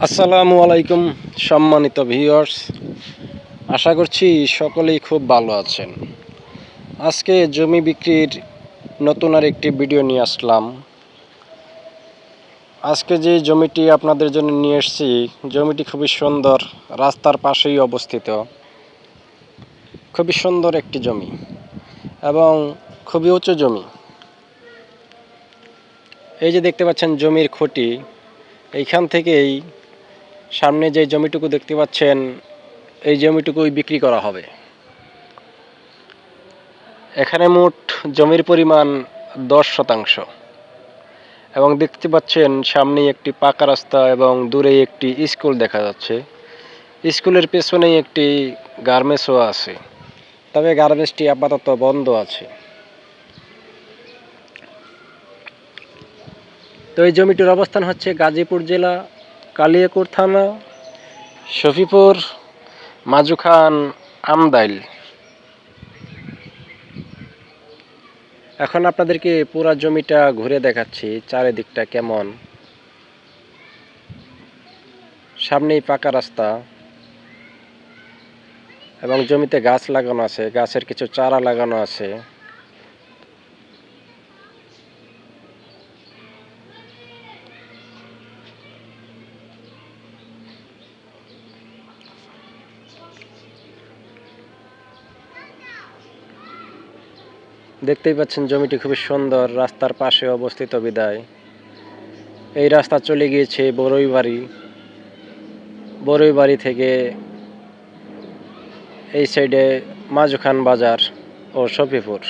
আসসালামু আলাইকুম, সম্মানিত ভিউয়ার্স আশা করছি সকলেই খুব ভালো আছেন। আজকে জমি বিক্রির নতুন আর একটি ভিডিও নিয়ে আসলাম। আজকে যে জমিটি আপনাদের জন্য নিয়ে এসেছি, জমিটি খুবই সুন্দর, রাস্তার পাশেই অবস্থিত। খুবই সুন্দর একটি জমি এবং খুবই উঁচু জমি। এই যে দেখতে পাচ্ছেন জমির খুঁটি, এইখান থেকেই সামনে যে জমিটুকু দেখতে পাচ্ছেন, এই জমিটুকুই বিক্রি করা হবে। এখানে মোট জমির পরিমাণ দশ শতাংশ। এবং দেখতে পাচ্ছেন, সামনেই একটি পাকা রাস্তা এবং দূরে একটি স্কুল দেখা যাচ্ছে। স্কুলের পেছনেই একটি গার্মেন্টসও আছে। তবে গার্মেন্টসটি আপাতত বন্ধ আছে। তো এই জমিটির অবস্থান হচ্ছে গাজীপুর জেলা কালিয়াকুর থানা, শফিপুর মাজুখান আমদাইল। এখন আপনাদেরকে পুরা জমিটা ঘুরে দেখাচ্ছি, চারিদিকটা কেমন। সামনেই পাকা রাস্তা এবং জমিতে গাছ লাগানো আছে, গাছের কিছু চারা লাগানো আছে। দেখতেই পাচ্ছেন জমিটি খুবই সুন্দর, রাস্তার পাশে অবস্থিত বিদায়। এই রাস্তা চলে গিয়েছে বড়ই বাড়ি বড়ই বাড়ি থেকে এই সাইডে মাজুখান বাজার ও শফিপুর।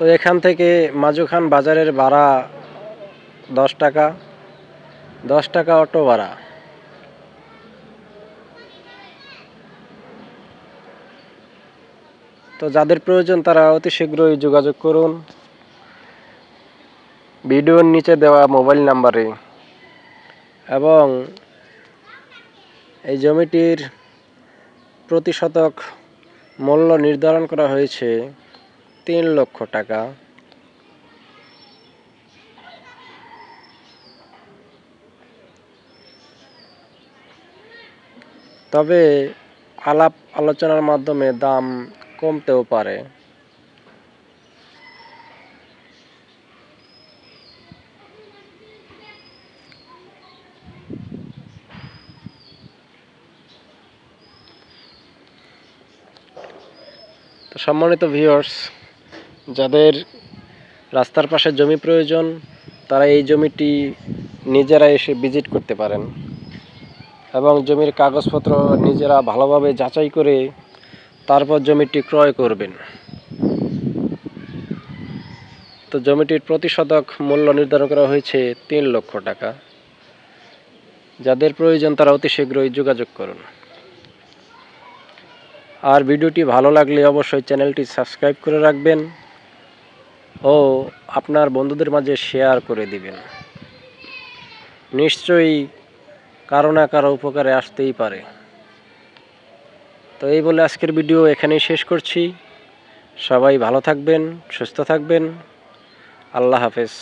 তো এখান থেকে মাজুখান বাজারের ভাড়া দশ টাকা দশ টাকা অটো ভাড়া। তো যাদের প্রয়োজন তারা অতি শীঘ্রই যোগাযোগ করুন। ভিডিওর নিচে দেওয়া মোবাইল নাম্বারে। এবং এই জমিটির প্রতি শতক মূল্য নির্ধারণ করা হয়েছে। তিন লক্ষ টাকা। তবে আলাপ আলোচনার মাধ্যমে দাম কমতেও পারে। সম্মানিত ভিউয়ার্স যাদের রাস্তার পাশে জমি প্রয়োজন, তারা এই জমিটি নিজেরা এসে ভিজিট করতে পারেন এবং জমির কাগজপত্র নিজেরা ভালোভাবে যাচাই করে তারপর জমিটি ক্রয় করবেন। তো জমিটির প্রতি শতক মূল্য নির্ধারণ করা হয়েছে তিন লক্ষ টাকা। যাদের প্রয়োজন তারা অতি শীঘ্রই যোগাযোগ করুন। আর ভিডিওটি ভালো লাগলে অবশ্যই চ্যানেলটি সাবস্ক্রাইব করে রাখবেন। ও আপনার বন্ধুদের মাঝে শেয়ার করে দিবেন। নিশ্চয়ই কারও না কারও উপকারে আসতেই পারে। তো এই বলে আজকের ভিডিও এখানেই শেষ করছি। সবাই ভালো থাকবেন, সুস্থ থাকবেন। আল্লাহ হাফেজ।